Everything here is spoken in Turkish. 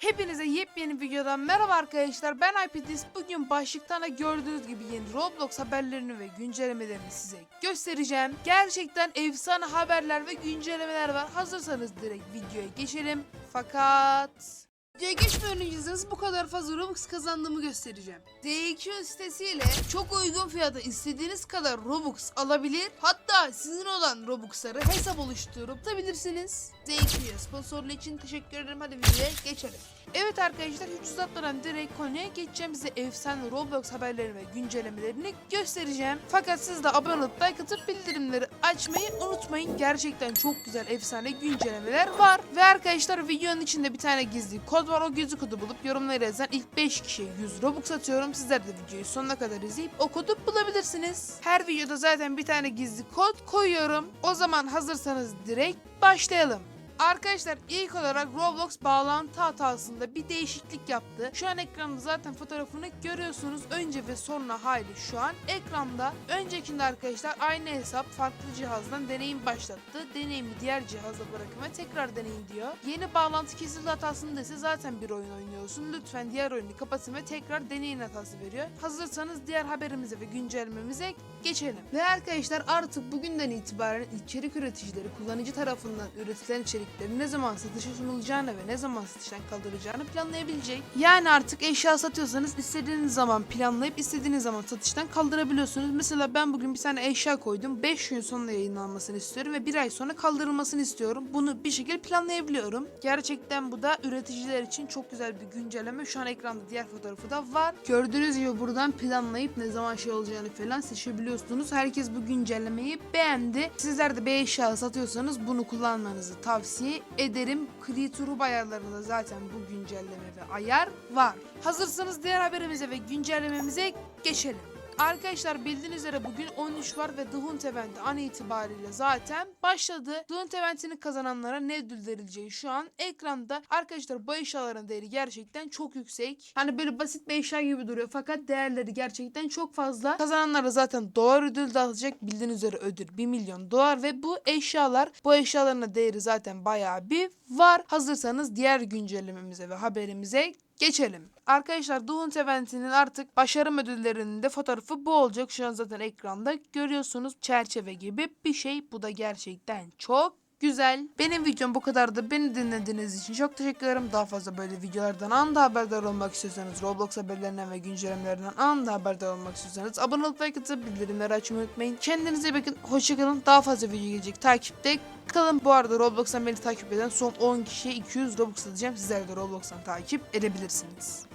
Hepinize yepyeni videodan merhaba arkadaşlar ben IPDIS bugün başlıktan da gördüğünüz gibi yeni Roblox haberlerini ve güncellemelerini size göstereceğim. Gerçekten efsane haberler ve güncellemeler var hazırsanız direkt videoya geçelim. Fakat... Videoya geçmeden önce bu kadar fazla Robux kazandığımı göstereceğim. DQ sitesiyle çok uygun fiyata istediğiniz kadar Robux alabilir. Hatta sizin olan Robux'ları hesap oluşturup tutabilirsiniz. DQ'ya sponsorluğu için teşekkür ederim. Hadi videoya geçelim. Evet arkadaşlar hiç uzatmadan direkt konuya geçeceğim. Size efsane Roblox haberlerini ve güncellemelerini göstereceğim. Fakat siz de abone olup like atıp bildirimleri açmayı unutmayın. Gerçekten çok güzel efsane güncellemeler var. Ve arkadaşlar videonun içinde bir tane gizli kod var. O gizli kodu bulup yorumlara yazan ilk 5 kişiye 100 Robux atıyorum. Sizler de videoyu sonuna kadar izleyip o kodu bulabilirsiniz. Her videoda zaten bir tane gizli kod koyuyorum. O zaman hazırsanız direkt başlayalım. Arkadaşlar ilk olarak Roblox bağlantı hatasında bir değişiklik yaptı. Şu an ekranda zaten fotoğrafını görüyorsunuz. Önce ve sonra hali şu an ekranda. Öncekinde arkadaşlar aynı hesap farklı cihazdan deneyim başlattı. Deneyimi diğer cihaza bırakın ve tekrar deneyin diyor. Yeni bağlantı kesildi hatasında ise zaten bir oyun oynuyorsun. Lütfen diğer oyunu kapatın ve tekrar deneyin hatası veriyor. Hazırsanız diğer haberimize ve güncellememize geçelim. Ve arkadaşlar artık bugünden itibaren içerik üreticileri kullanıcı tarafından üretilen içeriklerin ne zaman satışa sunulacağını ve ne zaman satıştan kaldırılacağını planlayabilecek. Yani artık eşya satıyorsanız istediğiniz zaman planlayıp istediğiniz zaman satıştan kaldırabiliyorsunuz. Mesela ben bugün bir tane eşya koydum. 5 gün sonra yayınlanmasını istiyorum ve bir ay sonra kaldırılmasını istiyorum. Bunu bir şekilde planlayabiliyorum. Gerçekten bu da üreticiler için çok güzel bir güncelleme. Şu an ekranda diğer fotoğrafı da var. Gördüğünüz gibi buradan planlayıp ne zaman şey olacağını falan seçebiliyorsunuz. Herkes bu güncellemeyi beğendi. Sizler de bir eşya satıyorsanız bunu kullanmanızı tavsiye ederim. Creature ayarlarında zaten bu güncelleme ve ayar var. Hazırsanız diğer haberimize ve güncellememize geçelim. Arkadaşlar bildiğiniz üzere bugün 13 var ve The Hunt Event'i an itibariyle zaten başladı. The Hunt Event'ini kazananlara ne ödül verileceği şu an ekranda. Arkadaşlar bu eşyaların değeri gerçekten çok yüksek. Hani böyle basit bir eşya gibi duruyor fakat değerleri gerçekten çok fazla. Kazananlara zaten dolar ödül dağıtacak. Bildiğiniz üzere ödül 1 milyon dolar ve bu eşyalar bu eşyaların değeri zaten bayağı bir var. Hazırsanız diğer güncellememize ve haberimize geçelim. Arkadaşlar Duhun Event'inin artık başarım ödüllerinin de fotoğrafı bu olacak. Şu an zaten ekranda görüyorsunuz. Çerçeve gibi bir şey. Bu da gerçekten çok güzel. Benim videom bu kadardı. Beni dinlediğiniz için çok teşekkür ederim. Daha fazla böyle videolardan anında haberdar olmak istiyorsanız Roblox haberlerinden ve güncellemelerinden anında haberdar olmak istiyorsanız abone olup like atıp bildirimleri açmayı unutmayın. Kendinize iyi bakın. Hoşçakalın. Daha fazla video gelecek. Takipte kalın. Bu arada Roblox'tan beni takip eden son 10 kişiye 200 Robux atacağım. Sizler de Roblox'tan takip edebilirsiniz.